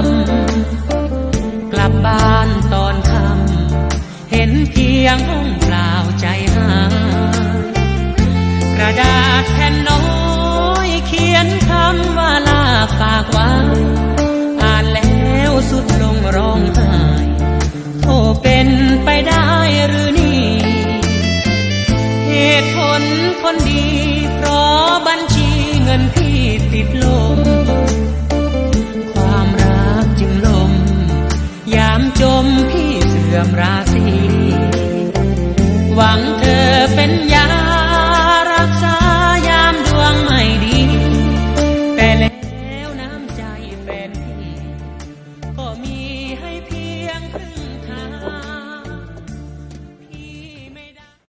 ำกลับบ้านตอนค่ำเห็นเพียงห้องเปล่าใจหายกระดาษแผ่นน้อยเขียนคำว่าลาฝากไว้อ่านแล้วสุดลงร้องไห้โทเป็นไปได้หรือนี่ เหตุผลคนดีเพราะบัญชีเงิน จมพี่เสื่อมราศีหวังเธอเป็นยา